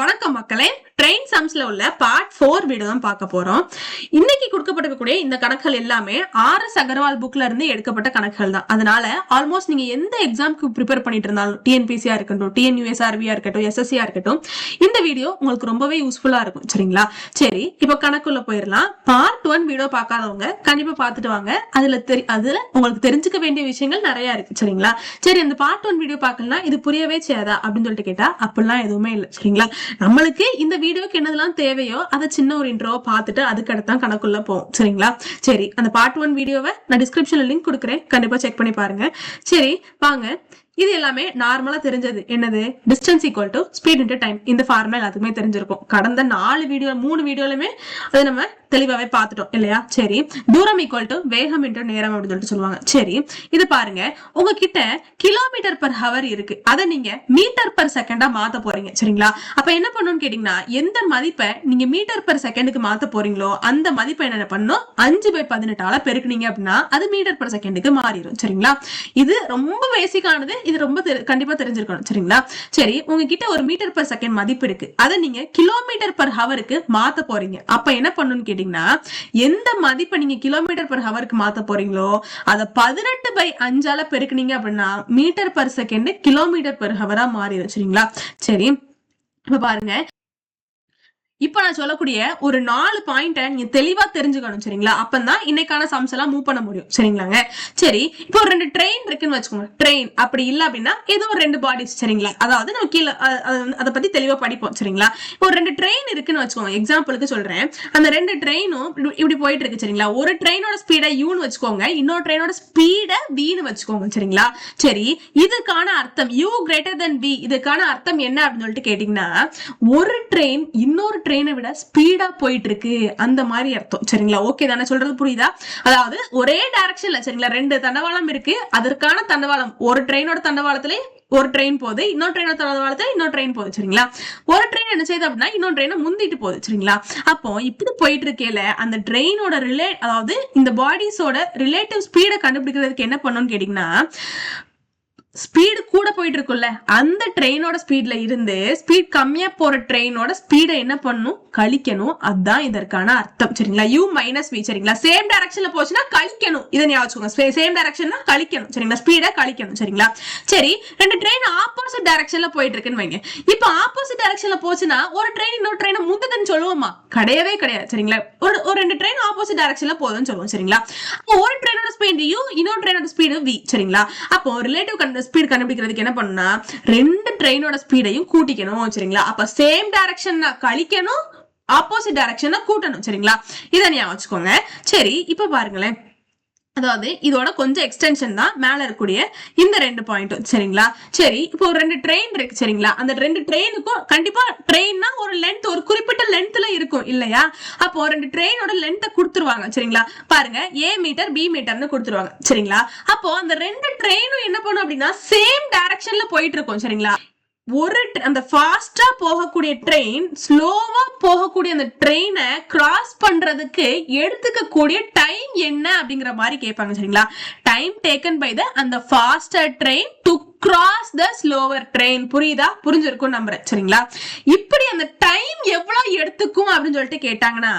வணக்கம் மக்களே. ட்ரெயின் சம்ஸ்ல உள்ள பார்ட் ஃபோர் வீடியோ தான் பார்க்க போறோம். இன்னைக்கு கொடுக்கப்பட்டிருக்கக்கூடிய இந்த கணக்குகள் எல்லாமே ஆர் எஸ் அகர்வால் புக்ல இருந்து எடுக்கப்பட்ட கணக்குகள் தான். அதனால ஆல்மோஸ்ட் நீங்க எந்த எக்ஸாம்க்கு ப்ரிப்பேர் பண்ணிட்டு இருந்தாலும் டிஎன்பிசியா இருக்கட்டும் டிஎன்யூஎஸ்ஆர்வியா இருக்கட்டும் எஸ்எஸ்சியா இருக்கட்டும் இந்த வீடியோ உங்களுக்கு ரொம்பவே யூஸ்ஃபுல்லா இருக்கும். சரிங்களா? சரி இப்போ கணக்குள்ள போயிடலாம். பார்ட் ஒன் வீடியோ பார்க்காதவங்க கண்டிப்பா பார்த்துட்டு வாங்க. அதுல தெரி அதுல உங்களுக்கு தெரிஞ்சுக்க வேண்டிய விஷயங்கள் நிறைய இருக்கு. சரிங்களா? சரி அந்த பார்ட் ஒன் வீடியோ பார்க்கலாம் இது புரியவே செய்யாதா அப்படின்னு சொல்லிட்டு கேட்டா அப்படிலாம் எதுவுமே இல்லை. சரிங்களா? நம்மளுக்கு இந்த வீடியோக்கு என்னதெல்லாம் தேவையோ அதை சின்ன ஒரு இன்ட்ரோ பார்த்துட்டு அதுக்கு அடுத்தான் கணக்குள்ள போவோம் சரிங்களா? சரி அந்த பார்ட் ஒன் வீடியோவை நான் டிஸ்கிரிப்ஷன்ல லிங்க் கொடுக்குறேன். கண்டிப்பா செக் பண்ணி பாருங்க. சரி வாங்க. இது எல்லாமே நார்மலா தெரிஞ்சது. என்னது? Distance equal to speed into time இந்த ஃபார்முலா எல்லாத்துக்குமே தெரிஞ்சிருக்கும். கடந்த நாலு வீடியோ மூணு வீடியோலுமே அதை நம்ம தெளிவாவே பார்த்துட்டோம் இல்லையா? சரி. தூரம் ஈக்குவல் டு வேகம் இன்டு நேரம் அப்படின்னு சொல்லிட்டு சொல்லுவாங்க. சரி. இது பாருங்க. உங்ககிட்ட கிலோமீட்டர் பர் ஹவர் இருக்கு. அதை நீங்க மீட்டர் பர் செகண்டா மாத்த போறீங்க. சரிங்களா? அப்ப என்ன பண்ணணும்னு கேட்டீங்கன்னா எந்த மதிப்பை நீங்க மீட்டர் பர் செகண்டுக்கு மாத்த போறீங்களோ அந்த மதிப்பை என்ன பண்ணணும்? அஞ்சு பை பதினெட்டால பெருக்குனீங்க அப்படின்னா அது மீட்டர் பர் செகண்டுக்கு மாறிடும் சரிங்களா? இது ரொம்ப பேசிக்கானது இது ரொம்ப தெரி- கண்டிப்பா தெரிஞ்சிருக்கணும். சரிங்களா? சரி. உங்ககிட்ட ஒரு மீட்டர் பர் செகண்ட் மதிப்பு இருக்கு. அதை நீங்க கிலோமீட்டர் பர் ஹவருக்கு மாத்த போறீங்க. அப்ப என்ன பண்ணணும்னு கேட்டீங்கன்னா எந்த மதிப்பை நீங்க கிலோமீட்டர் பர் ஹவருக்கு மாத்த போறீங்களோ அதை பதினெட்டு பை அஞ்சால பெருக்குனீங்க அப்படின்னா metre per second kilometre per Howrah மாறிடும் சரிங்களா? சரி இப்ப பாருங்க. இப்ப நான் சொல்லக்கூடிய ஒரு நாலு பாயிண்ட நீங்க தெளிவா தெரிஞ்சுக்கணும் சரிங்களா? அப்பதான் இன்னைக்கான சம்ஸ் எல்லாம் மூவ் பண்ண முடியும் சரிங்களாங்க? சரி இப்போ ஒரு ரெண்டு ட்ரெயின் இருக்குன்னு வச்சுக்கோங்க. ட்ரெயின் அப்படி இல்ல அப்படின்னா ஏதோ ஒரு ரெண்டு பாடிஸ் சரிங்களா? அதாவது நம்ம கீழே அதை பத்தி தெளிவா படிப்போம் சரிங்களா? இப்போ ஒரு ரெண்டு ட்ரெயின் இருக்குன்னு வச்சுக்கோங்க எக்ஸாம்பிளுக்கு சொல்றேன். அந்த ரெண்டு ட்ரெயினும் இப்படி போயிட்டு இருக்கு சரிங்களா? ஒரு ட்ரெயினோட ஸ்பீடை யூன்னு வச்சுக்கோங்க இன்னொரு ட்ரெயினோட ஸ்பீடை வின்னு வச்சுக்கோங்க சரிங்களா? சரி இதுக்கான அர்த்தம் யூ கிரேட்டர் தென் வி இதுக்கான அர்த்தம் என்ன அப்படின்னு சொல்லிட்டு கேட்டீங்கன்னா ஒரு ட்ரெயின் இன்னொரு ட்ரெயின் விட ஸ்பீடா போயிட்டு இருக்கு அந்த மாதிரி அர்த்தம். சரிங்களா? ஓகே தானே? சொல்றது புரியுதா? அதாவது ஒரே டைரக்ஷன்ல சரிங்களா? ரெண்டு தண்டவாளம் இருக்கு. அதற்கான தண்டவாளம் ஒரு ட்ரெயினோட தண்டவாளத்திலே ஒரு ட்ரெயின் போகுது. இன்னொரு ட்ரெயினோட தண்டவாளத்துல இன்னொரு ட்ரெயின் போகுது சரிங்களா? ஒரு ட்ரெயின் என்ன செய்யுது அப்படின்னா இன்னொரு ட்ரெயினை முந்திட்டு போகுது சரிங்களா? அப்போ இப்படி போயிட்டு இருக்கேல அந்த ட்ரெயினோட ரிலே அதாவது இந்த பாடிஸோட ரிலேட்டிவ் ஸ்பீடை கண்டுபிடிக்கிறதுக்கு என்ன பண்ணணும்னு கேட்டிங்கன்னா ஸ்பீடு கூட போயிட்டு இருக்கும்ல. அந்த ட்ரெயினோட ஸ்பீட்ல இருந்து ஸ்பீட் கம்மியா போற ட்ரெயினோட ஸ்பீடை என்ன பண்ணும்? கழிக்கணும். அதுதான் இதற்கான அர்த்தம். சரிங்களா? யூ மைனஸ் வி சரிங்களா? சேம் டைரக்ஷன்ல போச்சுன்னா கழிக்கணும். இதை ஞாபகம் சேம் டைரக்ஷன்னா கழிக்கணும். சரிங்களா? ஸ்பீடை கழிக்கணும். சரிங்களா? சரி ரெண்டு ட்ரெயின் ஆப்போசிட் டைரக்ஷன்ல போயிட்டு இருக்குன்னு வைங்க. இப்போ ஆப்போசிட் டைரக்ஷன்ல போச்சுன்னா ஒரு ட்ரெயின் இன்னொரு ட்ரெயினை முந்ததுன்னு சொல்லுவோமா? கிடையவே கிடையாது. சரிங்களா? ஒரு ஒரு ரெண்டு ட்ரெயின் ஆப்போசிட் டைரக்ஷன்ல போதும்னு சொல்லுவோம். சரிங்களா? அப்போ ஒரு ட்ரெயினோட ஸ்பீடு யூ இன்னொரு ட்ரெயினோட ஸ்பீடு வி சரிங்களா? அப்போ ரிலேட்டிவ் கண்ட ஸ்பீட் கண்டுபிடிக்கிறதுக்கு என்ன பண்ணா ரெண்டு ட்ரெயினோட ஸ்பீடையும் கூட்டிக்கணும். சரிங்களா? அப்ப சேம் டைரக்ஷன் கழிக்கணும் ஆப்போசிட் டைரக்ஷனை கூட்டணும் சரிங்களா? இதை ஞாபகம் வச்சுக்கோங்க. சரி இப்போ பாருங்களேன். அதாவது இதோட கொஞ்சம் எக்ஸ்டென்ஷன் தான் மேல இருக்கக்கூடிய இந்த ரெண்டு பாயிண்ட்டும் சரிங்களா? சரி இப்போ ஒரு ரெண்டு ட்ரெயின் இருக்கு சரிங்களா? அந்த ரெண்டு ட்ரெயினுக்கும் கண்டிப்பா ட்ரெயின்னா ஒரு லென்த் ஒரு குறிப்பிட்ட லென்த்ல இருக்கும் இல்லையா? அப்போ ரெண்டு ட்ரெயினோட லென்த்தை கொடுத்துருவாங்க சரிங்களா? பாருங்க ஏ மீட்டர் பி மீட்டர்னு கொடுத்துருவாங்க சரிங்களா? அப்போ அந்த ரெண்டு ட்ரெயினும் என்ன பண்ணும் அப்படின்னா சேம் டைரக்ஷன்ல போயிட்டு இருக்கும் சரிங்களா? ஒரு அந்த ஃபாஸ்டா போகக்கூடிய ட்ரெயின் ஸ்லோவா போகக்கூடிய அந்த ட்ரெயினை கிராஸ் பண்றதுக்கு எடுத்துக்கக்கூடிய டைம் என்ன அப்படிங்கிற மாதிரி கேட்பாங்க சரிங்களா? டைம் டேக்கன் பை த அந்த faster train to cross the slower train புரியுதா? புரிஞ்சிருக்கும் நம்புறேன். சரிங்களா? இப்படி அந்த டைம் எவ்வளவு எடுத்துக்கும் அப்படின்னு சொல்லிட்டு கேட்டாங்கன்னா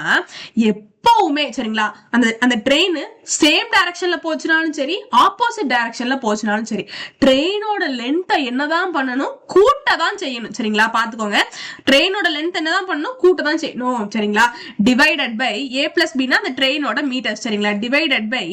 எப்பவுமே சரிங்களா அந்த அந்த ட்ரெயின் சேம் டைரக்ஷன்ல போச்சுனாலும் சரி ஆப்போசிட் டைரக்ஷன்ல போச்சுனாலும் சரி ட்ரெயினோட லென்த்தை என்னதான் பண்ணணும் கூட்ட தான் செய்யணும். சரிங்களா? பாத்துக்கோங்க ட்ரெயினோட லென்த் என்னதான் பண்ணணும் கூட்ட தான் செய்யணும். சரிங்களா? டிவைடட் பை ஏ பிளஸ் பின்னா அந்த ட்ரெயினோட மீட்டர் சரிங்களா? டிவைடட் பை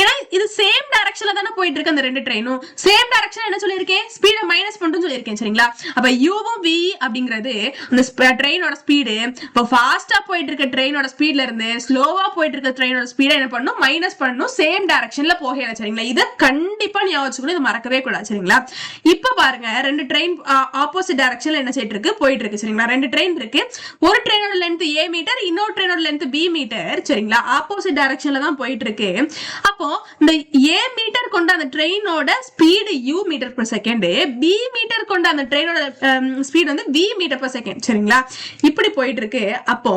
ஏன்னா இது சேம் டைரக்ஷன்ல தானே போயிட்டு இருக்கு அந்த ரெண்டு ட்ரெயினும் சேம் டைரக்ஷன் என்ன சொல்லி சொல்லியிருக்கேன். ஸ்பீடை மைனஸ் பண்ணிட்டு சொல்லியிருக்கேன் சரிங்களா? அப்ப யூவும் வி அப்படிங்கிறது அந்த ட்ரெயினோட ஸ்பீடு இப்போ ஃபாஸ்டா போயிட்டு இருக்க ட்ரெயினோட ஸ்பீட்ல இருந்து ஸ்லோவா போயிட்டு இருக்க ட்ரெயினோட ஸ்பீடை என்ன பண்ணும்? மைனஸ் பண்ணணும் சேம் டைரக்ஷன்ல போகல சரிங்களா? இதை கண்டிப்பா ஞாபகம் வச்சுக்கணும் இது மறக்கவே கூடாது சரிங்களா? இப்ப பாருங்க ரெண்டு ட்ரெயின் ஆப்போசிட் டைரக்ஷன்ல என்ன செய்யிட்டு இருக்கு போயிட்டு இருக்கு சரிங்களா? ரெண்டு ட்ரெயின் இருக்கு. ஒரு ட்ரெயினோட லென்த் ஏ மீட்டர் இன்னொரு ட்ரெயினோட லென்த் பி மீட்டர் சரிங்களா? ஆப்போசிட் டைரக்ஷன்ல தான் போயிட்டு இருக்கு அப்போ இந்த ஏ மீட்டர் கொண்ட அந்த ட்ரெயினோட speed U metre per second B metre கொண்ட அந்த ட்ரெயினோட ஸ்பீடு um, வந்து வி மீட்டர் பர் செகண்ட் சரிங்களா? இப்படி போயிட்டு இருக்கு அப்போ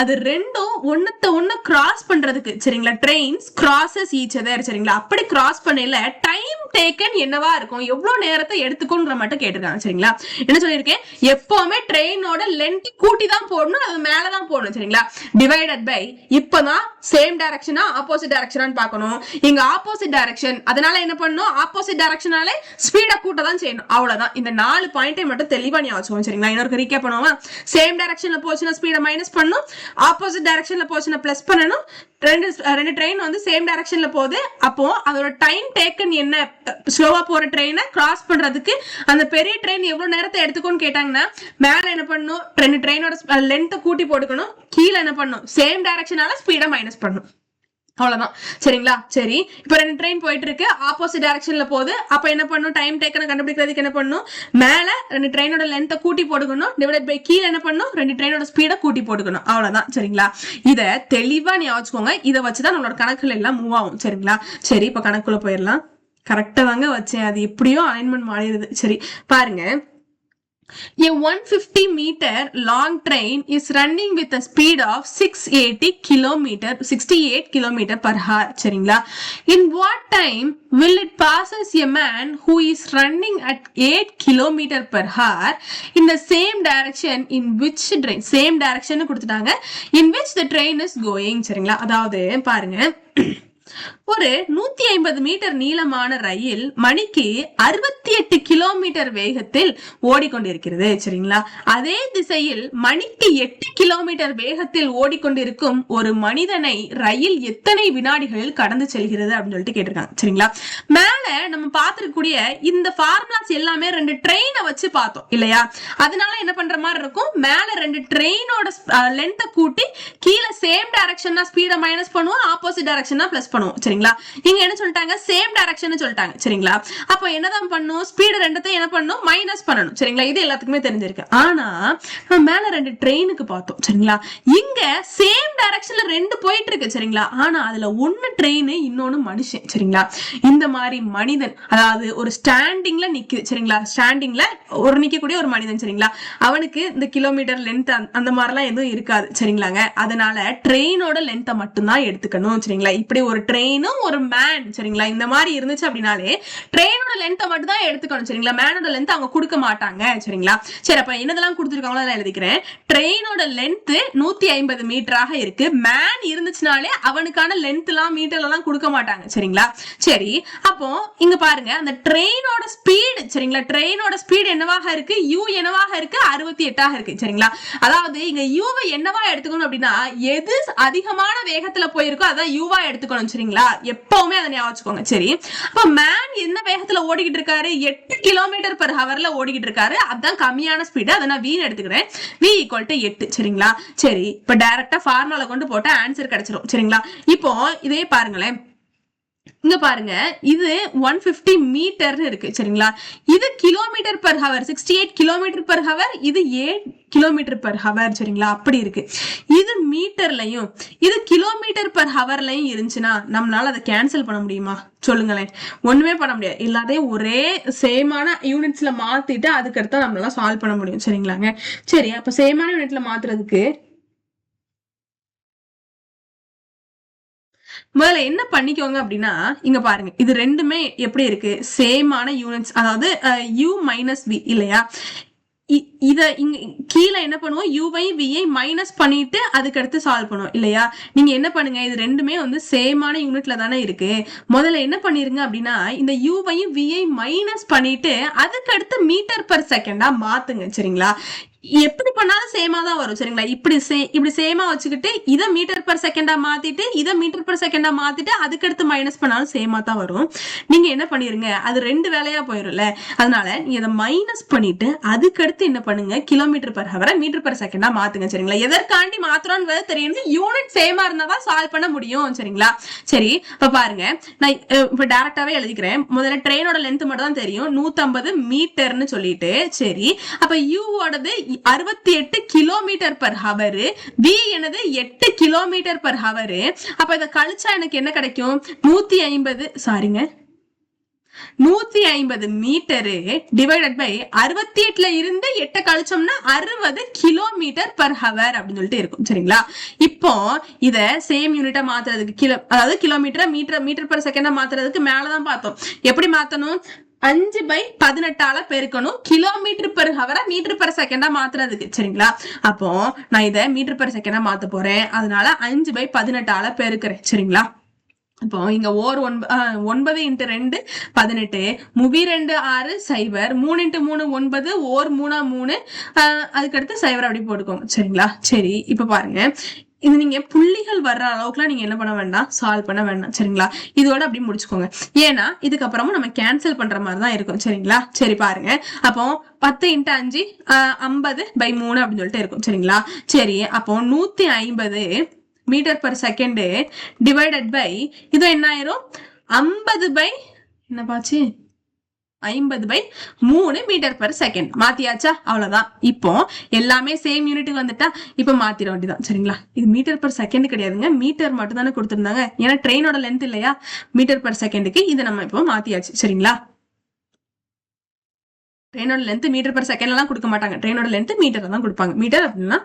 அது ரெண்டும் ஒன்னத்த ஒண்ணு கிராஸ் பண்றதுக்கு சரிங்களா? ட்ரெயின்ஸ் கிராசஸ் ஈச் அதர் சரிங்களா? அப்படி கிராஸ் பண்ணல டைம் டேக்கன் என்னவா இருக்கும்? எவ்வளவு நேரத்தை எடுத்துக்கும்ன்ற மட்டும் கேட்டிருக்காங்க சரிங்களா? என்ன சொல்லியிருக்கேன்? எப்பவுமே ட்ரெயினோட லென்த் கூட்டி தான் போடணும் அது மேலதான் போடணும் சரிங்களா? டிவைடட் பை இப்பதான் சேம் டைரக்ஷனா ஆப்போசிட் டைரக்ஷனான்னு பார்க்கணும். இங்க ஆப்போசிட் டைரக்ஷன் அதனால அதனால என்ன பண்ணணும்? ஆப்போசிட் டைரக்ஷனாலே ஸ்பீடை கூட்ட தான் செய்யணும். அவ்வளவுதான். இந்த நாலு பாயிண்டை மட்டும் தெளிவா நீ வச்சுக்கோங்க, சரிங்களா? இன்னொரு ரீகே பண்ணுவோம்? சேம் டைரக்ஷன்ல போச்சுன்னா ஸ்பீடை மைனஸ் பண்ணணும். ஆப்போசிட் டைரக்ஷன்ல போச்சுன்னா பிளஸ் பண்ணணும். ரெண்டு ரெண்டு ட்ரெயின் வந்து சேம் டைரக்ஷன்ல போகுது. அப்போ அதோட டைம் டேக்கன் என்ன? ஸ்லோவா போற ட்ரெயினை கிராஸ் பண்றதுக்கு அந்த பெரிய ட்ரெயின் எவ்வளவு நேரத்தை எடுத்துக்கோன்னு கேட்டாங்கன்னா மேல என்ன பண்ணணும்? ரெண்டு ட்ரெயினோட லென்த்தை கூட்டி போட்டுக்கணும். கீழே என்ன பண்ணணும்? சேம் டைரக்ஷனால ஸ்பீடை மைனஸ் பண்ணணும். அவ்வளவுதான். சரிங்களா? சரி. இப்போ ரெண்டு ட்ரெயின் போயிட்டு இருக்கு ஆப்போசிட் டைரக்ஷன்ல போகுது. அப்ப என்ன பண்ணும்? டைம் டேக்கனை கண்டுபிடிக்கிறதுக்கு என்ன பண்ணும்? மேல ரெண்டு ட்ரெயினோட லென்த்தை கூட்டி போட்டுக்கணும். டிவைட் பை கீழே என்ன பண்ணும்? ரெண்டு ட்ரெயினோட ஸ்பீடை கூட்டி போட்டுக்கணும். அவ்வளவுதான். சரிங்களா? இதை தெளிவா நீ வச்சுக்கோங்க இதை வச்சுதான் நம்மளோட கணக்குல எல்லாம் மூவ் ஆகும். சரிங்களா? சரி இப்ப கணக்குள்ள போயிடலாம். கரெக்டா தாங்க வச்சேன். அது எப்படியோ அலைன்மெண்ட் மாறிடுது. சரி பாருங்க. A 150 meter long train is running with a speed of 680 kilometer 68 kilometer per hour சரிங்களா in what time will it passes a man who is running at 8 kilometer per hour in the same direction in which train same direction கொடுத்துட்டாங்க in which the train is going சரிங்களா அதாவது பாருங்க ஒரு நூத்தி ஐம்பது metre நீளமான ரயில் மணிக்கு அறுபத்தி எட்டு கிலோமீட்டர் வேகத்தில் ஓடிக்கொண்டிருக்கிறது சரிங்களா? அதே திசையில் மணிக்கு எட்டு கிலோமீட்டர் வேகத்தில் ஓடிக்கொண்டிருக்கும் ஒரு மனிதனை ரயில் எத்தனை வினாடிகளில் கடந்து செல்கிறது அப்படின்னு சொல்லிட்டு கேட்டிருக்காங்க சரிங்களா? மேல நம்ம பார்த்திருக்கக்கூடிய இந்த ஃபார்முலாஸ் எல்லாமே ரெண்டு ட்ரெயினை வச்சு பார்த்தோம் இல்லையா? அதனால என்ன பண்ற மாதிரி இருக்கும்? மேல ரெண்டு ட்ரெயினோட லென்த்தை கூட்டி கீழே சேம் டைரக்ஷன் ஸ்பீடை மைனஸ் பண்ணுவோம் ஆப்போசிட் டைரக்ஷன் பிளஸ் பண்ணுவோம். சரிங்களா? இங்க என்ன சொல்லிட்டாங்க? சேம் டைரக்ஷன் சொல்லிட்டாங்க. சரிங்களா? அப்போ என்னதான் பண்ணும்? ஸ்பீடு ரெண்டத்தையும் என்ன பண்ணும்? மைனஸ் பண்ணணும். சரிங்களா? இது எல்லாத்துக்குமே தெரிஞ்சிருக்கு. ஆனா நம்ம மேல ரெண்டு ட்ரெயினுக்கு பார்த்தோம். சரிங்களா? இங்க சேம் டைரக்ஷன்ல ரெண்டு போயிட்டு இருக்கு சரிங்களா? ஆனா அதுல ஒன்னு ட்ரெயின் இன்னொன்னு மனுஷன். சரிங்களா? இந்த மாதிரி மனிதன். அதாவது ஒரு ஸ்டாண்டிங்ல நிக்குது. சரிங்களா? ஸ்டாண்டிங்ல ஒரு நிக்கக்கூடிய ஒரு மனிதன். சரிங்களா? அவனுக்கு இந்த கிலோமீட்டர் லென்த் அந்த மாதிரிலாம் எதுவும் இருக்காது. சரிங்களாங்க? அதனால ட்ரெயினோட லென்த்தை மட்டும்தான் எடுத்துக்கணும். சரிங்களா? இப்படி ஒரு ட்ரெயினும் ஒரு மேன் சரிங்களா? இந்த மாதிரி இருந்துச்சு அப்படின்னாலே ட்ரெயினோட லென்த்தை மட்டும் தான் எடுத்துக்கணும் சரிங்களா? மேனோட லென்த் அவங்க கொடுக்க மாட்டாங்க சரிங்களா? சரி அப்ப என்னதெல்லாம் கொடுத்துருக்காங்களோ அதெல்லாம் எழுதிக்கிறேன். ட்ரெயினோட லென்த் நூத்தி ஐம்பது மீட்டராக இருக்கு. மேன் இருந்துச்சுனாலே அவனுக்கான லென்த் எல்லாம் மீட்டர் எல்லாம் கொடுக்க மாட்டாங்க சரிங்களா? சரி அப்போ இங்க பாருங்க. அந்த ட்ரெயினோட ஸ்பீடு சரிங்களா? ட்ரெயினோட ஸ்பீடு என்னவாக இருக்கு? யூ என்னவாக இருக்கு? அறுபத்தி எட்டாக இருக்கு சரிங்களா? அதாவது இங்க யூவை என்னவா எடுத்துக்கணும் அப்படின்னா எது அதிகமான வேகத்துல போயிருக்கோ அதான் யூவா எடுத்துக்கணும் சரிங்களா? எப்பவுமே அதை ஞாபகம் வச்சுக்கோங்க. சரி. அப்ப மேன் என்ன வேகத்துல ஓடிக்கிட்டு இருக்காரு? எட்டு கிலோமீட்டர் பர் ஹவர்ல ஓடிக்கிட்டு இருக்காரு. அதான் கம்மியான ஸ்பீடு அதை நான் வீண் எடுத்துக்கிறேன். வி ஈக்குவல் டு எட்டு. சரிங்களா? சரி. இப்ப டைரக்டா ஃபார்முலா கொண்டு போட்டா ஆன்சர் கிடைச்சிரும். சரிங்களா? இப்போ இதே பாருங்களேன். இங்க பாருங்க. இது ஒன் பிப்டி மீட்டர்னு இருக்கு. சரிங்களா? இது kilometre per hour sixty eight kilometre per hour இது ஏ கிலோமீட்டர் பர் ஹவர் சரிங்களா? அப்படி இருக்கு. இது மீட்டர்லயும் இது கிலோமீட்டர் பர் ஹவர்லயும் இருந்துச்சுன்னா நம்மளால அதை கேன்சல் பண்ண முடியுமா? சொல்லுங்களேன். ஒண்ணுமே பண்ண முடியாது. எல்லாத்தையும் ஒரே சேமான யூனிட்ஸ்ல மாத்திட்டு அதுக்கடுத்து நம்மளால சால்வ் பண்ண முடியும். சரிங்களாங்க? சரி அப்ப சேமான யூனிட்ல மாத்துறதுக்கு முதல்ல என்ன பண்ணிக்கோங்க அப்படின்னா இங்க பாருங்க. இது ரெண்டுமே எப்படி இருக்கு? சேமான யூனிட்ஸ் அதாவது யூ மைனஸ் வி இல்லையா? இத இங்க கீழே என்ன பண்ணுவோம்? யூவை வியை மைனஸ் பண்ணிட்டு அதுக்கு அடுத்து சால்வ் பண்ணுவோம். இல்லையா? நீங்க என்ன பண்ணுங்க? இது ரெண்டுமே வந்து சேமான யூனிட்ல தானே இருக்கு. முதல்ல என்ன பண்ணிருங்க அப்படின்னா இந்த யூவையும் வியை மைனஸ் பண்ணிட்டு அதுக்கு அடுத்து மீட்டர் பர் செகண்டா மாத்துங்க. சரிங்களா? எப்படி பண்ணாலும் சேமா தான் வரும் சரிங்களா? இப்படி சே இப்படி சேமா வச்சுக்கிட்டு இதை மீட்டர் பர் செகண்டா மாத்திட்டு இதை மீட்டர் பர் செகண்டா மாத்திட்டு அதுக்கடுத்து மைனஸ் பண்ணாலும் சேமா தான் வரும். நீங்க என்ன பண்ணிருங்க? அது ரெண்டு வேலையா போயிரும்ல. அதனால நீங்க இதை மைனஸ் பண்ணிட்டு அதுக்கடுத்து என்ன பண்ணுங்க? கிலோமீட்டர் பர் ஹவரை மீட்டர் பர் செகண்டா மாத்துங்க சரிங்களா? எதற்காண்டி மாத்துறோம்ன்றது தெரியும் யூனிட் சேமா இருந்தா தான் சால்வ் பண்ண முடியும் சரிங்களா? சரி இப்ப பாருங்க. நான் இப்ப டேரக்டாவே எழுதிக்கிறேன். முதல்ல ட்ரெயினோட லென்த் மட்டும் தான் தெரியும். 150 மீட்டர்னு சொல்லிட்டு சரி. அப்ப யூவோடது அறுபத்தி எட்டு கிலோமீட்டர் பர் ஹவர் வி எனது எட்டு கிலோமீட்டர் பர் ஹவர் அப்ப இதை கழிச்சா எனக்கு என்ன கிடைக்கும்? நூத்தி ஐம்பது சாரிங்க நூத்தி ஐம்பது மீட்டரு டிவைடட் பை அறுபத்தி எட்டுல இருந்து எட்ட கழிச்சோம்னா அறுபது கிலோமீட்டர் பர் ஹவர் அப்படின்னு சொல்லிட்டு இருக்கும். சரிங்களா? இப்போ இத சேம் யூனிட்டா மாத்துறதுக்கு கிலோ அதாவது கிலோமீட்டர் மீட்டர் மீட்டர் பர் செகண்டா மாத்துறதுக்கு மேலதான் பார்த்தோம். எப்படி மாத்தணும்? அஞ்சு பை பதினெட்டால பெருக்கணும். கிலோமீட்டர் பெர் ஹவரை மீட்டர் பெர் செகண்டா மாத்துறதுக்கு சரிங்களா? அப்போ நான் இதை மீட்டர் பெர் செகண்டா மாத்த போறேன். அதனால அஞ்சு பை பதினெட்டால பெருக்கிறேன் சரிங்களா? இப்போ இங்க ஓர் ஒன்பது ஒன்பது இன்ட்டு ரெண்டு பதினெட்டு. முவி ரெண்டு ஆறு சைபர் மூணு இன்ட்டு மூணு ஒன்பது. ஓர் மூணா மூணு. ஆஹ் அதுக்கடுத்து சைபர் அப்படி போட்டுக்கோங்க சரிங்களா? சரி இப்போ பாருங்க. இது நீங்க புள்ளிகள் வர்ற அளவுக்குலாம் நீங்க என்ன பண்ண வேண்டாம்? சால்வ் பண்ண வேண்டாம். சரிங்களா? இதோட அப்படி முடிச்சுக்கோங்க. ஏன்னா இதுக்கப்புறமும் நம்ம கேன்சல் பண்ற மாதிரி தான் இருக்கும். சரிங்களா? சரி பாருங்க. அப்போ பத்து இன்ட்டு அஞ்சு ஐம்பது பை மூணு அப்படின்னு சொல்லிட்டு இருக்கும். சரிங்களா? சரி அப்போ நூத்தி ஐம்பது metre per second divided by இது என்ன ஆயிரும் ஐம்பது பை என்ன பாச்சு ஐம்பது பை மூணு மீட்டர் பர் செகண்ட் மாத்தியாச்சா? அவ்வளவுதான். இப்போ எல்லாமே சேம் யூனிட்டுக்கு வந்துட்டா இப்போ மாத்திர வேண்டியதான் சரிங்களா? இது மீட்டர் பர் செகண்ட் கிடையாதுங்க. மீட்டர் மட்டும் தானே கொடுத்துருந்தாங்க. ஏன்னா ட்ரெயினோட லென்த் இல்லையா? மீட்டர் பர் செகண்டுக்கு இதை நம்ம இப்போ மாத்தியாச்சு. சரிங்களா? ட்ரெயினோட லென்த் மீட்டர் பர் செகண்ட் எல்லாம் கொடுக்க மாட்டாங்க. ட்ரெயினோட லென்த் மீட்டர் தான் கொடுப்பாங்க. மீட்டர் அப்படின்னா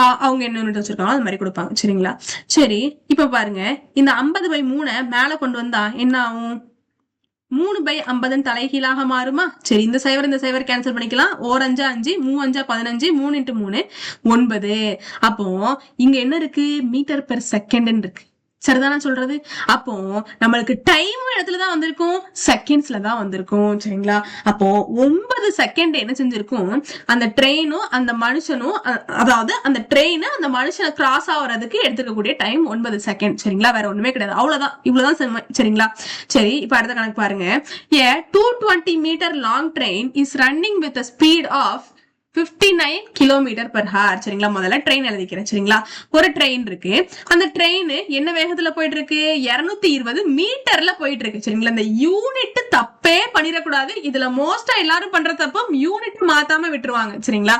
ஆஹ் அவங்க என்ன யூனிட் வச்சிருக்காங்களோ அது மாதிரி கொடுப்பாங்க. சரிங்களா? சரி இப்ப பாருங்க. இந்த ஐம்பது பை மூணை மேல கொண்டு வந்தா என்ன ஆகும்? மூணு பை ஐம்பதன் தலைகீழாக மாறுமா? சரி இந்த சைவர் இந்த சைவர் கேன்சல் பண்ணிக்கலாம். ஓர் அஞ்சா அஞ்சு மூ அஞ்சா பதினஞ்சு மூணு இன்ட்டு மூணு ஒன்பது. அப்போ இங்க என்ன இருக்கு? மீட்டர் பெர் செகண்ட் இருக்கு. சரிதானே சொல்றது? அப்போ நம்மளுக்கு டைம் இடத்துல தான் வந்திருக்கும். செகண்ட்ஸ்ல தான் வந்திருக்கும் சரிங்களா? அப்போ ஒன்பது செகண்ட் என்ன செஞ்சிருக்கும்? அந்த ட்ரெயினும் அந்த மனுஷனும் அதாவது அந்த ட்ரெயின் அந்த மனுஷனை கிராஸ் ஆகுறதுக்கு எடுத்துக்கக்கூடிய டைம் ஒன்பது செகண்ட் சரிங்களா? வேற ஒண்ணுமே கிடையாது. அவ்வளவுதான். இவ்வளவுதான் சரிங்களா? சரி இப்ப அடுத்த கணக்கு பாருங்க. A two twenty metre long train is running with speed of 59 nine kilometre per hour சரிங்களா? முதல்ல ட்ரெயின் எழுதிக்கிறேன் சரிங்களா? ஒரு ட்ரெயின் இருக்கு. அந்த ட்ரெயின் என்ன வேகத்துல போயிட்டு இருக்கு 220 இருபது மீட்டர்ல போயிட்டு இருக்கு சரிங்களா? இந்த யூனிட் தப்பு பண்ணிடக்கூடாது. இதுல மோஸ்டா எல்லாரும் பண்ற தப்பு யூனிட் மாத்தாம விட்டுருவாங்க. சரிங்களா?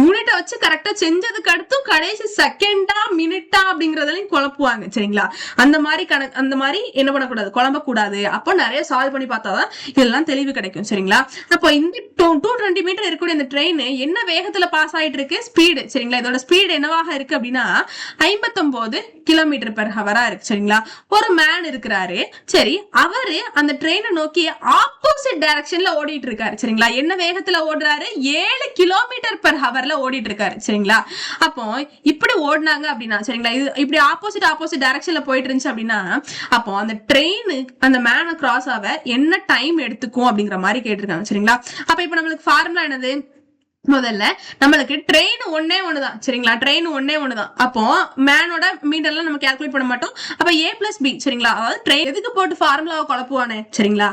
யூனிட்டை வச்சு கரெக்டா செஞ்சதுக்கு அடுத்தும் கடைசி செகண்டா மினிட்டா அப்படிங்கறதெல்லாம் குழப்புவாங்க. சரிங்களா? அந்த மாதிரி கணக்கு அந்த மாதிரி என்ன பண்ணக்கூடாது? குழம்ப கூடாது அப்போ நிறைய சால்வ் பண்ணி பார்த்தாதான் இதெல்லாம் தெளிவு கிடைக்கும். சரிங்களா? அப்போ இந்த டூ டுவெண்ட்டி மீட்டர் இருக்கக்கூடிய இந்த ட்ரெயின் என்ன வேகத்துல பாஸ் ஆயிட்டு இருக்கு ஸ்பீடு சரிங்களா? இதோட ஸ்பீடு என்னவாக இருக்கு அப்படின்னா ஐம்பத்தொன்பது கிலோமீட்டர் பெர் ஹவரா இருக்கு. சரிங்களா? ஒரு மேன் இருக்கிறாரு. சரி அவரு அந்த ட்ரெயினை நோக்கி ஆப்போசிட் டைரக்ஷன்ல ஓடிட்டு இருக்காரு சரிங்களா? என்ன வேகத்துல ஓடுறாரு? ஏழு கிலோமீட்டர் பர் ஹவர்ல ஓடிட்டு இருக்காரு சரிங்களா? அப்போ இப்படி ஓடினாங்க அப்படின்னா சரிங்களா? இது இப்படி ஆப்போசிட் ஆப்போசிட் டைரக்ஷன்ல போயிட்டு இருந்துச்சு அப்படின்னா அப்போ அந்த ட்ரெயின் அந்த மேனை கிராஸ் ஆக என்ன டைம் எடுத்துக்கும் அப்படிங்கிற மாதிரி கேட்டிருக்காங்க சரிங்களா? அப்ப இப்ப நம்மளுக்கு ஃபார்முலா என்னது? முதல்ல நம்மளுக்கு ட்ரெயின் ஒன்னே ஒண்ணுதான். சரிங்களா? ட்ரெயின் ஒன்னே ஒண்ணுதான். அப்போ மேனோட மீட்டர்லாம் நம்ம கால்குலேட் பண்ண மாட்டோம். அப்ப ஏ பிளஸ் பி சரிங்களா? அதாவது ட்ரெயின் எதுக்கு போட்டு ஃபார்முலாவை குழப்புவானே? சரிங்களா?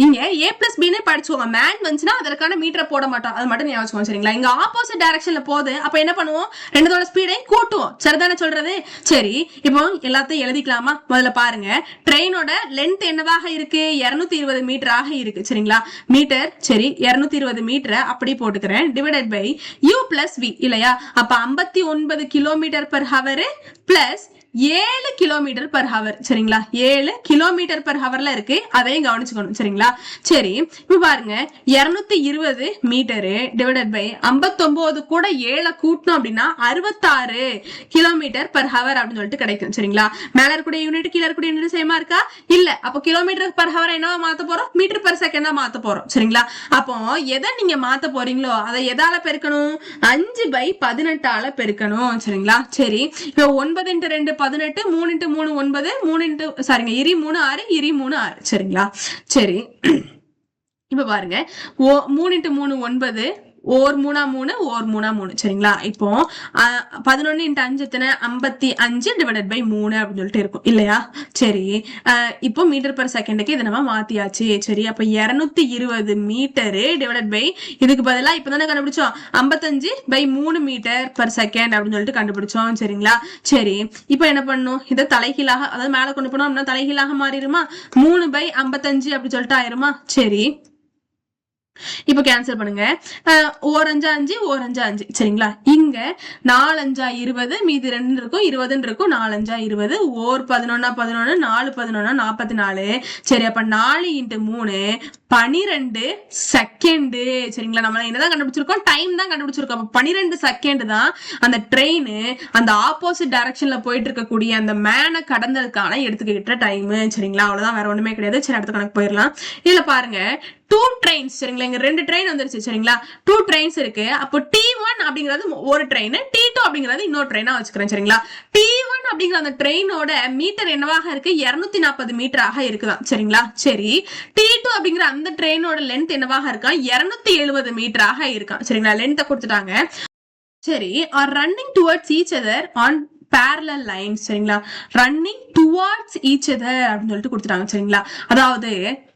நீங்க ஏ பிளஸ் பின்னே படிச்சுக்கோங்க. மேன் வந்துச்சுன்னா அதற்கான மீட்டரை போட மாட்டோம். அது மட்டும் ஞாபகம் சரிங்களா? இங்க ஆப்போசிட் டைரக்ஷன்ல போகுது. அப்ப என்ன பண்ணுவோம்? ரெண்டுதோட ஸ்பீடையும் கூட்டுவோம். சரிதானே சொல்றது? சரி இப்போ எல்லாத்தையும் எழுதிக்கலாமா? முதல்ல பாருங்க. ட்ரெயினோட லென்த் என்னவாக இருக்கு? 220 இருபது மீட்டராக இருக்கு சரிங்களா? மீட்டர் சரி 220 இருபது மீட்டரை அப்படி போட்டுக்கிறேன். Divided by U plus V இல்லையா? அப்ப ஐம்பத்தி ஒன்பது கிலோமீட்டர் பர் ஹவர் பிளஸ் ஏழு கிலோமீட்டர் பர் ஹவர் சரிங்களா? ஏழு கிலோமீட்டர் பர் ஹவர்ல இருக்கு. அதையும் கவனிச்சுக்கணும் சரிங்களா? சரி இப்ப பாருங்க. 220 இருபது மீட்டரு டிவைடட் பை 59 கூட ஏழை கூட்டணும் அப்படின்னா அறுபத்தாறு கிலோமீட்டர் பர் ஹவர் அப்படின்னு சொல்லிட்டு கிடைக்கும் சரிங்களா? மேல இருக்கக்கூடிய யூனிட் கீழே இருக்கக்கூடிய யூனிட் சேமா இருக்கா? இல்ல. அப்போ கிலோமீட்டர் பர் ஹவர் என்னவா மாத்த போறோம்? மீட்டர் பர் செகண்டா மாத்த போறோம் சரிங்களா? அப்போ எதை நீங்க மாத்த போறீங்களோ அதை எதால பெருக்கணும்? அஞ்சு பை பதினெட்டால பெருக்கணும் சரிங்களா? சரி இப்போ ஒன்பது இன்ட்டு ரெண்டு பதினெட்டு மூணு இன்ட்டு மூணு ஒன்பது மூணு இன்ட்டு சாரிங்க இரி மூணு ஆறு இரி மூணு ஆறு. சரிங்களா? சரி. இப்போ பாருங்க. ஓ மூணு இன்ட்டு மூணு ஒன்பது ஓர் மூணா மூணு ஓர் மூணா மூணு. சரிங்களா? இப்போ பதினொன்னு இன்ட்டு அஞ்சு எத்தனை? ஐம்பத்தி அஞ்சு டிவைடட் பை மூணு அப்படின்னு சொல்லிட்டு இருக்கும். இல்லையா? சரி. இப்போ மீட்டர் பர் செகண்டுக்கு இதை நம்ம மாத்தியாச்சு. சரி அப்ப இருநூத்தி இருபது மீட்டரு டிவைடட் பை இதுக்கு பதிலா இப்போ தானே கண்டுபிடிச்சோம். ஐம்பத்தஞ்சு பை மூணு மீட்டர் பர் செகண்ட் அப்படின்னு சொல்லிட்டு கண்டுபிடிச்சோம். சரிங்களா? சரி. இப்போ என்ன பண்ணும் இதை தலைகீழாக அதாவது மேலே கொண்டு போனோம் அப்படின்னா தலைகீழாக மாறிடுமா? மூணு பை ஐம்பத்தஞ்சு அப்படின்னு சொல்லிட்டு ஆயிருமா? சரி. இப்போ கேன்சல் பண்ணுங்க. ஓரஞ்சா அஞ்சு ஓரஞ்சா அஞ்சு. சரிங்களா? இங்க நாலஞ்சா இருபது மீதி ரெண்டு இருக்கும் இருபதுன்னு இருக்கும் நாலஞ்சா இருபது ஓர் பதினொன்னா பதினொன்னு நாலு பதினொன்னா நாற்பத்தி நாலு. சரி அப்ப நாலு இன்ட்டு மூணு பனிரெண்டு செகண்டு சரிங்களா? நம்ம என்னதான் கண்டுபிடிச்சிருக்கோம்? டைம் தான் கண்டுபிடிச்சிருக்கோம். அப்ப பனிரெண்டு செகண்ட் தான் அந்த ட்ரெயின் அந்த ஆப்போசிட் டைரக்ஷன்ல போயிட்டு இருக்கக்கூடிய அந்த மேனை கடந்ததுக்கான எடுத்துக்கிட்ட டைம் சரிங்களா? அவ்வளவுதான். வேற ஒண்ணுமே கிடையாது. சரி அடுத்த கணக்கு போயிடலாம். இதுல பாருங்க. டூ ட்ரெயின்ஸ் சரிங்களா? இங்க ரெண்டு ட்ரெயின் வந்துருச்சு. சரிங்களா? டூ ட்ரெயின்ஸ் இருக்கு. அப்போ டி ஒன் அப்படிங்கிறது ஒரு ட்ரெயின் டி டூ அப்படிங்கிறது இன்னொரு ட்ரெயினா வச்சுக்கிறேன். சரிங்களா? டி ஒன் அப்படிங்கிற அந்த ட்ரெயினோட மீட்டர் என்னவாக இருக்கு? இருநூத்தி நாற்பது மீட்டராக இருக்குதான். சரிங்களா? சரி. டி டூ அப்படிங்கிற அந்த ட்ரெயினோட லென்த் என்னவாக இருக்கான் இருநூத்தி எழுபது மீட்டராக இருக்கான் சரிங்களா? லென்த்தை கொடுத்துட்டாங்க. சரி are running towards each other on parallel line சரிங்களா? ரன்னிங் டுவார்ட்ஸ் ஈச் அதர் அப்படின்னு சொல்லிட்டு கொடுத்துட்டாங்க. சரிங்களா? அதாவது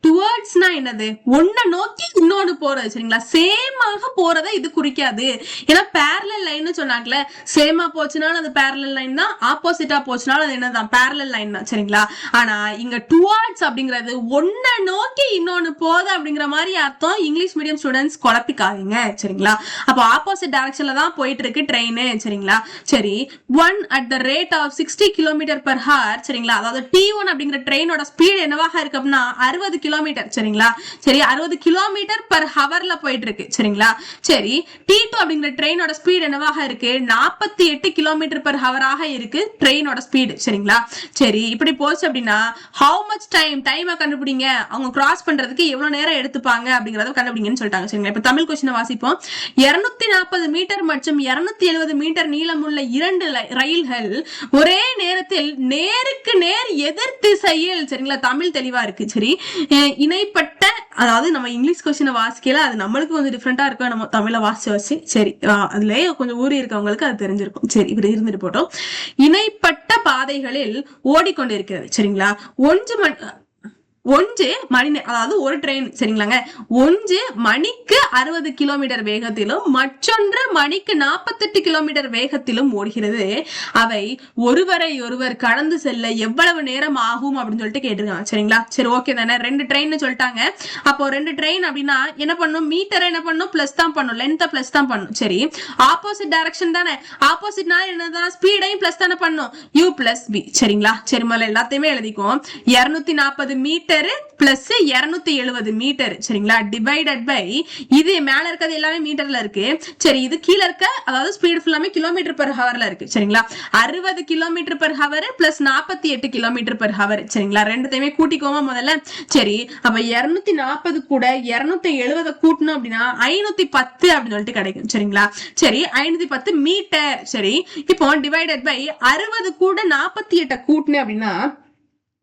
டுவர்ட்ஸ்னா என்னது? ஒன்ன நோக்கி இன்னொன்னு போறது சரிங்களா? சேமாக போறதை இது குறிக்காது. ஏன்னா parallel லைன்னு சொன்னாங்கல்ல சேமா போச்சுனாலும் அது parallel லைன் தான் ஆப்போசிட்டா போச்சுனாலும் அது என்னதான்? Parallel லைன் தான் சரிங்களா? ஆனா இங்க டுவர்ட்ஸ் அப்படிங்கிறது ஒன்ன நோக்கி இன்னொன்னு போகுது அப்படிங்கிற மாதிரி அர்த்தம் இங்கிலீஷ் மீடியம் ஸ்டூடெண்ட்ஸ் குழப்பிக்காதீங்க சரிங்களா? அப்போ ஆப்போசிட் டைரக்ஷன்ல தான் போயிட்டு இருக்கு ட்ரெயின் சரிங்களா? சரி one at the rate of sixty kilometre per hour சரிங்களா? அதாவது டி ஒன் அப்படிங்கிற ட்ரெயினோட ஸ்பீடு என்னவாக இருக்கு அப்படின்னா அறுபது கிலோமீட்டர் சரிங்களா? சரி அறுபது கிலோமீட்டர் பர் ஹவர்ல போயிட்டு இருக்கு சரிங்களா? சரி டி டூ அப்படிங்கிற ட்ரெயினோட ஸ்பீடு என்னவாக இருக்கு? நாற்பத்தி எட்டு கிலோமீட்டர் பர் ஹவராக இருக்கு ட்ரெயினோட ஸ்பீடு சரிங்களா? சரி இப்படி போச்சு அப்படின்னா ஹவு மச் டைம் டைமை கண்டுபிடிங்க. அவங்க கிராஸ் பண்றதுக்கு எவ்வளவு நேரம் எடுத்துப்பாங்க அப்படிங்கறத கண்டுபிடிங்கன்னு சொல்லிட்டாங்க சரிங்களா? இப்ப தமிழ் கொஸ்டினை வாசிப்போம். இருநூத்தி நாற்பது மீட்டர் மற்றும் இருநூத்தி எழுபது மீட்டர் நீளமுள்ள இரண்டு ரயில்கள் ஒரே நேரத்தில் நேருக்கு நேர் எதிர் திசையில் சரிங்களா? தமிழ் தெளிவா இருக்கு சரி. இணைப்பட்ட அதாவது நம்ம இங்கிலீஷ் கொஸ்டினை வாசிக்கல அது நம்மளுக்கு கொஞ்சம் டிஃப்ரெண்டா இருக்கும். நம்ம தமிழை வாசிச்சு வாசி சரி அதுலயே கொஞ்சம் ஊறி இருக்கவங்களுக்கு அது தெரிஞ்சிருக்கும். சரி இப்படி இருந்துட்டு போட்டோம். இணைப்பட்ட பாதைகளில் ஓடிக்கொண்டிருக்கிறது. சரிங்களா? ஒன்று ஒன்று மணி அதாவது ஒரு ட்ரெயின் சரிங்களாங்க? ஒன்று மணிக்கு அறுபது கிலோமீட்டர் வேகத்திலும் மற்றொன்று மணிக்கு நாற்பத்தெட்டு கிலோமீட்டர் வேகத்திலும் ஓடுகிறது. அவை ஒருவரை ஒருவர் கடந்து செல்ல எவ்வளவு நேரம் ஆகும் அப்படின்னு சொல்லிட்டு கேட்டிருக்காங்க. சரிங்களா? சரி ஓகே தானே? ரெண்டு ட்ரெயின் சொல்லிட்டாங்க. அப்போ ரெண்டு ட்ரெயின் அப்படின்னா என்ன பண்ணும்? மீட்டர் என்ன பண்ணும்? பிளஸ் தான் பண்ணும். லென்த்தை பிளஸ் தான் பண்ணும். சரி ஆப்போசிட் டைரக்ஷன் தானே? ஆப்போசிட்னா என்னதான் ஸ்பீடையும் பிளஸ் தானே பண்ணும். யூ பிளஸ் பி சரிங்களா? சரி முதல்ல எல்லாத்தையுமே எழுதிக்கும் இருநூத்தி நாற்பது மீட்டர் பிளஸ் இருநூத்தி எழுபது மீட்டர். சரிங்களா? டிவைடட் பை இது மேல இருக்கிறது எல்லாமே மீட்டர்ல இருக்கு. சரி இது கீழ இருக்க அதாவது ஸ்பீடு ஃபுல்லாமே கிலோமீட்டர் பெர் ஹவர்ல இருக்கு. சரிங்களா? அறுபது கிலோமீட்டர் பெர் ஹவர் பிளஸ் நாற்பத்தி எட்டு கிலோமீட்டர் பெர் ஹவர் சரிங்களா? ரெண்டுத்தையுமே கூட்டிக்கோமா முதல்ல. சரி அப்ப இருநூத்தி நாற்பது கூட இருநூத்தி எழுபதை கூட்டணும் அப்படின்னா ஐநூத்தி பத்து அப்படின்னு சொல்லிட்டு கிடைக்கும். சரிங்களா? சரி ஐநூத்தி பத்து மீட்டர். சரி இப்போ டிவைடட் பை அறுபது கூட நாற்பத்தி எட்டை கூட்டினேன் அப்படின்னா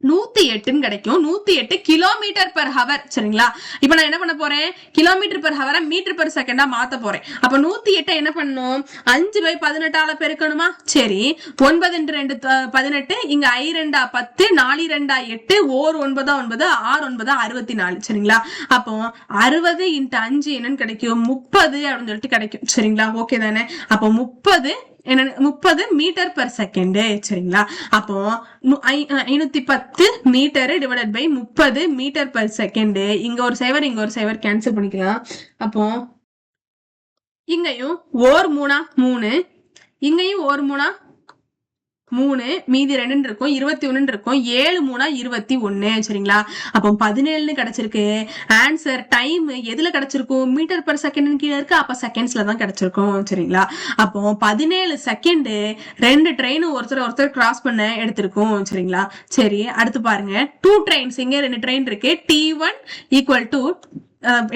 நூத்தி எட்டுன்னு கிடைக்கும். நூத்தி எட்டு கிலோமீட்டர் பர் ஹவர் சரிங்களா? இப்ப நான் என்ன பண்ண போறேன்? கிலோமீட்டர் பர் ஹவரை மீட்டர் பர் செகண்டா மாத்த போறேன். அப்ப நூத்தி எட்டை என்ன பண்ணும் அஞ்சு பை பதினெட்டால பெருக்கணுமா? சரி. ஒன்பது ரெண்டு பதினெட்டு. இங்க ஐ ரெண்டா பத்து நாலு ரெண்டா எட்டு ஓர் ஒன்பதா ஒன்பது ஆறு ஒன்பதா அறுபத்தி நாலு சரிங்களா? அப்போ அறுபது இன்ட்டு அஞ்சு என்னன்னு கிடைக்கும்? முப்பது அப்படின்னு சொல்லிட்டு கிடைக்கும். சரிங்களா? ஓகே தானே? அப்போ முப்பது என்ன முப்பது மீட்டர் பர் செகண்ட் சரிங்களா? அப்போ ஐ- ஐநூத்தி பத்து மீட்டர் டிவைடட் பை முப்பது மீட்டர் பர் செகண்ட் இங்க ஒரு சைவர் இங்க ஒரு சைவர் கேன்சல் பண்ணிக்கலாம் அப்போ இங்கேயும் ஓர் மூணா மூணு இங்கேயும் ஓர் மூணா மூணு மீதி ரெண்டுன்னு இருக்கும் இருபத்தி ஒண்ணுன்னு இருக்கும் ஏழு மூணா இருபத்தி ஒன்னு சரிங்களா? அப்போ பதினேழுன்னு கிடைச்சிருக்கு. ஆன்சர் டைம் எதுல கிடைச்சிருக்கும்? மீட்டர் பர் செகண்ட் கீழே இருக்கு அப்ப செகண்ட்ஸ்ல தான் கிடைச்சிருக்கும். சரிங்களா? அப்போ பதினேழு செகண்டு ரெண்டு ட்ரெயின் ஒருத்தர் ஒருத்தர் கிராஸ் பண்ண எடுத்திருக்கும். சரிங்களா? சரி அடுத்து பாருங்க. டூ ட்ரெயின்ஸ் இங்க ரெண்டு ட்ரெயின் இருக்கு. டி ஒன் ஈக்குவல் டு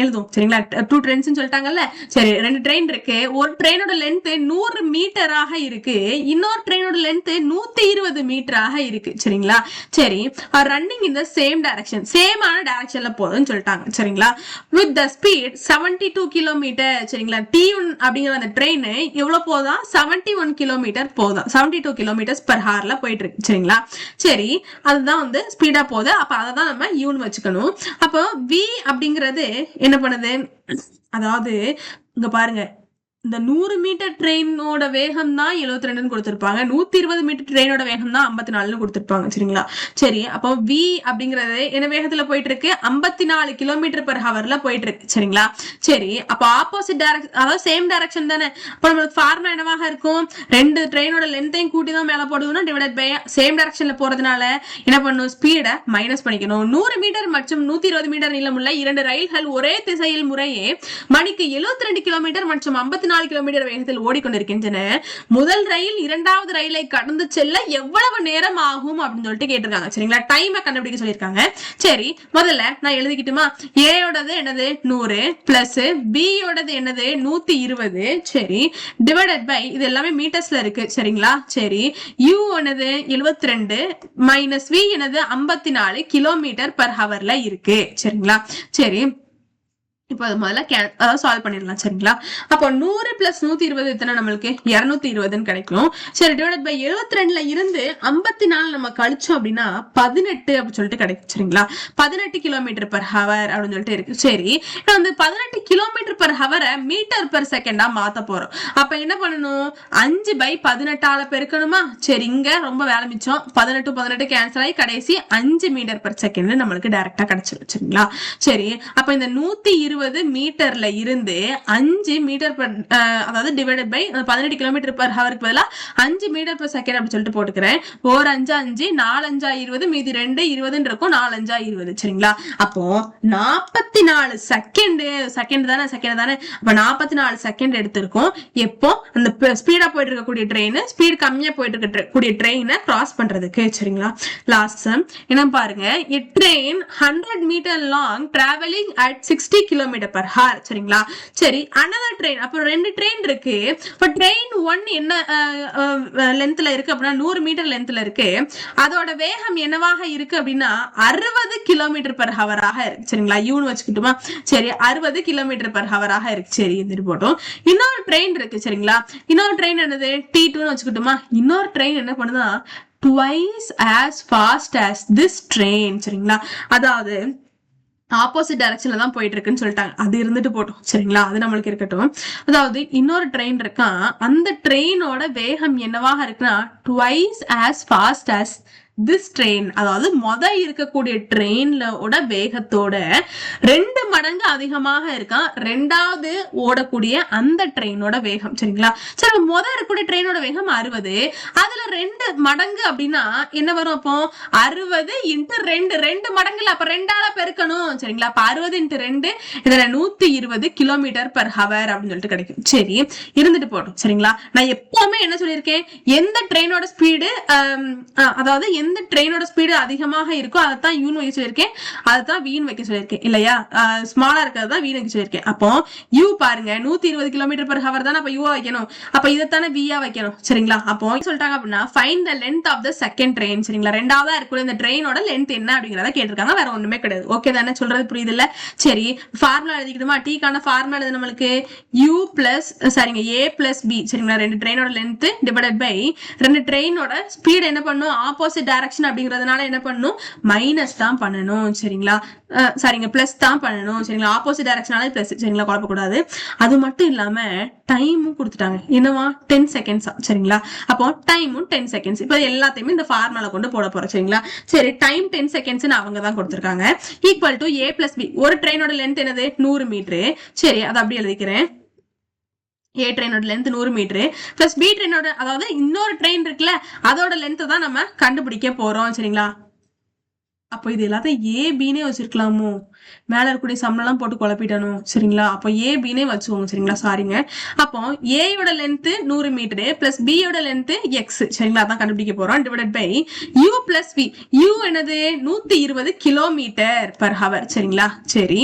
எழுதும் சரிங்களா? டூ ட்ரெயின்ஸ் சொல்லிட்டாங்கல்ல? சரி ரெண்டு ட்ரெயின் இருக்கு. ஒரு ட்ரெயினோட லென்த் நூறு மீட்டராக இருக்கு. இன்னொரு ட்ரெயினோட லென்த் நூத்தி இருபது மீட்டராக இருக்கு சரிங்களா? சரி ரன்னிங் இந்த சேம் டைரக்ஷன் சேமான டைரக்ஷன்ல போகுதுன்னு சொல்லிட்டாங்க சரிங்களா? With the speed seventy two kilometre சரிங்களா டி ஒன் அப்படிங்கிற அந்த ட்ரெயின் எவ்வளவு போதான் செவன்டி ஒன் கிலோமீட்டர் போதும் செவன்டி டூ கிலோமீட்டர்ஸ் பர் ஹார்ல போயிட்டு இருக்கு சரிங்களா? சரி அதுதான் வந்து ஸ்பீடா போகுது. அப்ப அதை தான் நம்ம யூன் வச்சுக்கணும். அப்போ வி அப்படிங்கிறது என்ன பண்ணுது? அதாவது இங்க பாருங்க. இந்த நூறு மீட்டர் ட்ரெயினோட வேகம் தான் எழுபத்தி ரெண்டுன்னு கொடுத்துருப்பாங்க. நூத்தி இருபது மீட்டர் ட்ரெயினோட வேகம் தான் ஐம்பத்தி நாலுன்னு கொடுத்துருப்பாங்க சரிங்களா? சரி அப்போ வி அப்படிங்கறது என்ன வேகத்துல போயிட்டு இருக்கு ஐம்பத்தி நாலு கிலோமீட்டர் பெர் ஹவர்ல போயிட்டு இருக்கு சரிங்களா? சரி அப்போ ஆப்போசிட் டைரக்ஷன் அதாவது சேம் டைரக்ஷன் தானே. அப்போ நம்மளுக்கு ஃபார்முலா என்னவாக இருக்கும்? ரெண்டு ட்ரெயினோட லென்த்தையும் கூட்டி தான் மேல போடுவோம்னா டிவைட் பை சேம் டைரக்ஷன்ல போறதுனால என்ன பண்ணும் ஸ்பீடை மைனஸ் பண்ணிக்கணும். நூறு மீட்டர் மற்றும் நூத்தி இருபது மீட்டர் நீளமுள்ள இரண்டு ரயில்கள் ஒரே திசையில் முறையே மணிக்கு 72 ரெண்டு கிலோமீட்டர் மற்றும் ஐம்பத்தி நாலு கிலோமீட்டர் வேகத்தில் ஓடிக்கொண்டிருக்கின்றன. முதல் ரயில் இரண்டாவது ரயிலை கடந்து செல்ல எவ்வளவு நேரம் ஆகும் அப்படின்னு சொல்லிட்டு கேட்டிருக்காங்க. சரிங்களா? டைமை கண்டுபிடிக்க சொல்லியிருக்காங்க. சரி முதல்ல நான் எழுதிக்கிட்டுமா? ஏயோடது என்னது? நூறு பிளஸ் பியோடது என்னது? நூத்தி இருபது. சரி டிவைடட் பை இது எல்லாமே மீட்டர்ஸ்ல இருக்கு. சரிங்களா? சரி யூ என்னது? 72 ரெண்டு மைனஸ் வி என்னது? ஐம்பத்தி நாலு கிலோமீட்டர் பர் ஹவர்ல இருக்கு. சரிங்களா? சரி இப்போ அது முதல்ல கே அதாவது சால்வ் பண்ணிடலாம் சரிங்களா? அப்போ நூறு பிளஸ் நூத்தி இருபது எத்தனை நம்மளுக்கு? இருநூத்தி இருபதுன்னு கிடைக்கும். சரி டிவைட் பை எழுபத்தி ரெண்டுல இருந்து ஐம்பத்தி நாலு நம்ம கழிச்சோம் அப்படின்னா பதினெட்டு அப்படின்னு சொல்லிட்டு கிடைக்கும் சரிங்களா? பதினெட்டு கிலோமீட்டர் பர் ஹவர் அப்படின்னு சொல்லிட்டு இருக்கு. சரி இப்போ வந்து பதினெட்டு கிலோமீட்டர் பர் ஹவரை மீட்டர் பர் செகண்டா மாத்த போறோம். அப்ப என்ன பண்ணணும்? அஞ்சு பை பதினெட்டால பெருக்கணுமா? சரி இங்க ரொம்ப வேலை மிச்சம். பதினெட்டு பதினெட்டு கேன்சல் ஆகி கடைசி அஞ்சு மீட்டர் பர் செகண்ட் நம்மளுக்கு டைரக்டா கிடைச்சிடும் சரிங்களா? சரி அப்ப இந்த நூத்தி இருபது மீட்டர்ல இருந்து அஞ்சு மீட்டர் பர் அதாவது டிவைடட் பை பதினெட்டு கிலோமீட்டர் பர் ஹவருக்கு பதிலா அஞ்சு மீட்டர் பர் செகண்ட் அப்படி சொல்லிட்டு போட்டுக்கிறேன். ஓர் அஞ்சா அஞ்சு நாலு அஞ்சா இருபது மீதி ரெண்டு இருபதுன்னு இருக்கும் நாலு அஞ்சா இருபது. சரிங்களா? அப்போ நாற்பத்தி நாலு செகண்ட் செகண்ட் தானே செகண்ட் தானே? அப்போ நாற்பத்தி நாலு செகண்ட் எடுத்திருக்கோம். எப்போ? அந்த ஸ்பீடா போயிட்டு இருக்கக்கூடிய ட்ரெயின் ஸ்பீட் கம்மியா போயிட்டு இருக்க கூடிய ட்ரெயினை கிராஸ் பண்றதுக்கு. சரிங்களா? லாஸ்ட் என்ன பாருங்க. A train hundred metre long travelling at sixty kilometre per hour சரிங்களா? சரி அனதர் ட்ரெயின் அப்புறம் ரெண்டு ட்ரெயின் இருக்கு. இப்போ ட்ரெயின் ஒன் என்ன லென்த்ல இருக்கு அப்படின்னா நூறு மீட்டர் லென்த்ல இருக்கு. அதோட வேகம் என்னவாக இருக்கு அப்படின்னா அறுபது கிலோமீட்டர் பர் ஹவராக இருக்கு. சரிங்களா? யூன்னு வச்சுக்கிட்டுமா? சரி அறுபது கிலோமீட்டர் பர் ஹவராக இருக்கு. சரி இருந்துட்டு போட்டோம். இன்னொரு ட்ரெயின் இருக்கு சரிங்களா? இன்னொரு ட்ரெயின் என்னது? டி டூன்னு வச்சுக்கிட்டுமா? இன்னொரு ட்ரெயின் என்ன பண்ணுதுன்னா twice as fast as this train சரிங்களா? அதாவது ஆப்போசிட் டைரக்ஷன்ல தான் போயிட்டு இருக்குன்னு சொல்லிட்டாங்க. அது இருந்துட்டு போட்டோம் சரிங்களா? அது நம்மளுக்கு இருக்கட்டும். அதாவது இன்னொரு ட்ரெயின் இருக்கான் அந்த ட்ரெயினோட வேகம் என்னவாக இருக்குன்னா twice as fast as this train அதாவது மொத இருக்கக்கூடிய ட்ரெயின்லோட வேகத்தோட ரெண்டு மடங்கு அதிகமாக இருக்கான். ரெண்டாவது ஓடக்கூடிய அந்த ட்ரெயினோட வேகம் சரிங்களா? சரி மொத இருக்கக்கூடிய ட்ரெயினோட வேகம் அறுபது. அதுல ரெண்டு மடங்கு அப்படின்னா என்ன வரும் அப்போ? அறுபது இன்ட்டு ரெண்டு. ரெண்டு மடங்குல அப்ப ரெண்டால பெருக்கணும் சரிங்களா? அப்ப அறுபது இன்ட்டு ரெண்டு இதுல நூத்தி இருபது கிலோமீட்டர் பர் ஹவர் அப்படின்னு சொல்லிட்டு கிடைக்கும். சரி இருந்துட்டு போட்டோம் சரிங்களா? நான் எப்பவுமே என்ன சொல்லியிருக்கேன்? எந்த ட்ரெயினோட ஸ்பீடு அதாவது எந்த ட்ரெயினோட ஸ்பீடு அதிகமாக இருக்கோ அதைத்தான் யூன் வைக்க சொல்லியிருக்கேன். அதைத்தான் வீண் வைக்க சொல்லியிருக்கேன். இல்லையா? ஸ்மாலா இருக்கிறது தான் வீண் வைக்க சொல்லியிருக்கேன். அப்போ யூ பாருங்க நூத்தி இருபது கிலோமீட்டர் பர் ஹவர் தானே அப்ப யூவா வைக்கணும். அப்ப இதைத்தானே வியா வைக்கணும். சரிங்களா? அப்போ சொல்லிட்டாங்க அப்படின்னா find the length of the second train சரிங்களா? ரெண்டாவதா இருக்கக்கூடிய இந்த ட்ரெயினோட லென்த் என்ன அப்படிங்கறத கேட்டிருக்காங்க. வேற ஒண்ணுமே கிடையாது. ஓகே தானே? சொல்றது புரியுது இல்ல சரி ஃபார்முலா எழுதிக்கிட்டுமா? டீக்கான ஃபார்முலா எழுது நம்மளுக்கு? யூ பிளஸ் சரிங்க ஏ பிளஸ் பி சரிங்களா? ரெண்டு ட்ரெயினோட லென்த் டிவைடட் பை ரெண்டு ட்ரெயினோட ஸ்பீட் என்ன பண்ணும்? ஆப்போசிட் டைரக்ஷன் அப்படிங்கிறதுனால என்ன பண்ணணும்? மைனஸ் தான் பண்ணணும். சரிங்களா? சரிங்க. பிளஸ் தான் பண்ணணும். சரிங்களா? ஆப்போசிட் டைரக்ஷனால பிளஸ் சரிங்களா? குழப்பக்கூடாது. அது மட்டும் இல்லாம டைமும் கொடுத்துட்டாங்க. என்னவா? டென் செகண்ட்ஸா சரிங்களா? அப்போ டைமும் டென் செகண்ட்ஸ் இப்போ எல்லாத்தையுமே இந்த ஃபார்முலா கொண்டு போட போறோம். சரிங்களா? சரி டைம் டென் செகண்ட்ஸ் அவங்க தான் கொடுத்துருக்காங்க. Equal to A plus B ஒரு ட்ரெயினோட லென்த் என்னது? நூறு மீட்ரு சரி அதை அப்படி எழுதிக்கிறேன். ஏ ட்ரெயினோட லென்த் நூறு மீட்ரு ப்ளஸ் பி ட்ரெயினோட அதாவது இன்னொரு ட்ரெயின் இருக்குல்ல அதோட லென்த்து தான் நம்ம கண்டுபிடிக்க போகிறோம் சரிங்களா? அப்போ இது எல்லாத்தையும் ஏ வச்சிருக்கலாமோ? மேலே இருக்கக்கூடிய சம்பளம்லாம் போட்டு குழப்பிட்டணும் சரிங்களா? அப்போ ஏ வச்சுக்கோங்க சரிங்களா? சாரிங்க அப்போ ஏயோட லென்த்து நூறு மீட்டரு பிளஸ் பியோட லென்த்து எக்ஸ் சரிங்களா? அதான் கண்டுபிடிக்க போகிறோம் divided by U plus V U என்னது? நூற்றி இருபது கிலோமீட்டர் பர் ஹவர் சரிங்களா? சரி.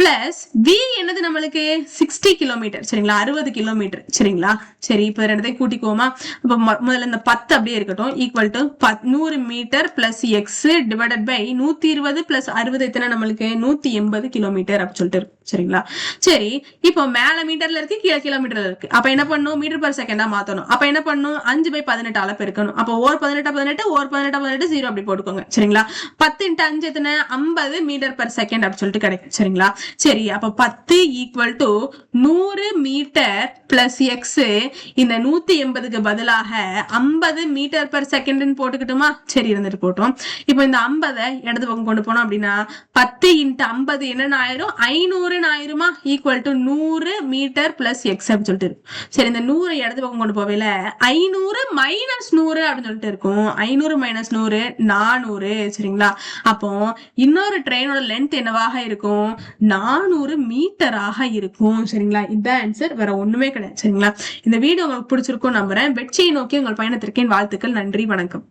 பிளஸ் வி என்னது நம்மளுக்கு? சிக்ஸ்டி கிலோமீட்டர் சரிங்களா? அறுபது கிலோமீட்டர் சரிங்களா? சரி இப்போ ரெண்டதையும் கூட்டிக்குவோமா? இப்போ முதல்ல இந்த பத்து அப்படியே இருக்கட்டும். ஈக்குவல் டு பத் நூறு metre plus x divided by நூத்தி இருபது பிளஸ் அறுபது எத்தனை நம்மளுக்கு? நூத்தி எண்பது கிலோமீட்டர் அப்படி சொல்லிட்டு இருக்கு சரிங்களா? சரி இப்போ மேல மீட்டர்ல இருக்கு கீழே கிலோமீட்டர்ல இருக்கு. அப்ப என்ன பண்ணும்? மீட்டர் பர் செகண்டா மாத்தணும். அப்ப என்ன பண்ணும்? அஞ்சு பை பதினெட்டால பெருக்கணும். அப்போ ஓர் பதினெட்டா பதினெட்டு ஓர் பதினெட்டா பதினெட்டு ஜீரோ அப்படி போட்டுக்கோங்க சரிங்களா? பத்து இன்ட்டு அஞ்சு எத்தனை? ஐம்பது மீட்டர் பர் செகண்ட் அப்படின்னு சொல்லிட்டு கிடைக்கும் சரிங்களா? சரி அப்ப பத்து ஈக்குவல் டு நூறு மீட்டர் பிளஸ் எக்ஸ் இந்த நூத்தி எண்பதுக்கு பதிலாக ஐம்பது மீட்டர் பர் செகண்ட்னு போட்டுக்கிட்டோமா? சரி இருந்துட்டு போட்டோம். இப்போ இந்த ஐம்பதை இடது பக்கம் கொண்டு போனோம் அப்படின்னா பத்து இன்ட்டு ஐம்பது என்னென்ன ஆயிரும்? ஐநூறுன்னு ஆயிருமா? ஈக்குவல் டு நூறு மீட்டர் பிளஸ் எக்ஸ் அப்படின்னு சொல்லிட்டு இருக்கும். சரி இந்த நூறு இடது பக்கம் கொண்டு போவேல ஐநூறு மைனஸ் நூறு அப்படின்னு சொல்லிட்டு இருக்கும். ஐநூறு மைனஸ் நூறு நானூறு சரிங்களா? அப்போ இன்னொரு ட்ரெயினோட லென்த் என்னவாக இருக்கும்? நானூறு மீட்டராக இருக்கும். சரிங்களா? இதுதான் ஆன்சர் வேற ஒண்ணுமே கிடையாது. சரிங்களா? இந்த வீடியோ உங்களுக்கு பிடிச்சிருக்கும் நம்புறேன். வெற்றியை நோக்கி உங்கள் பயணத்திற்கேன் வாழ்த்துக்கள். நன்றி வணக்கம்.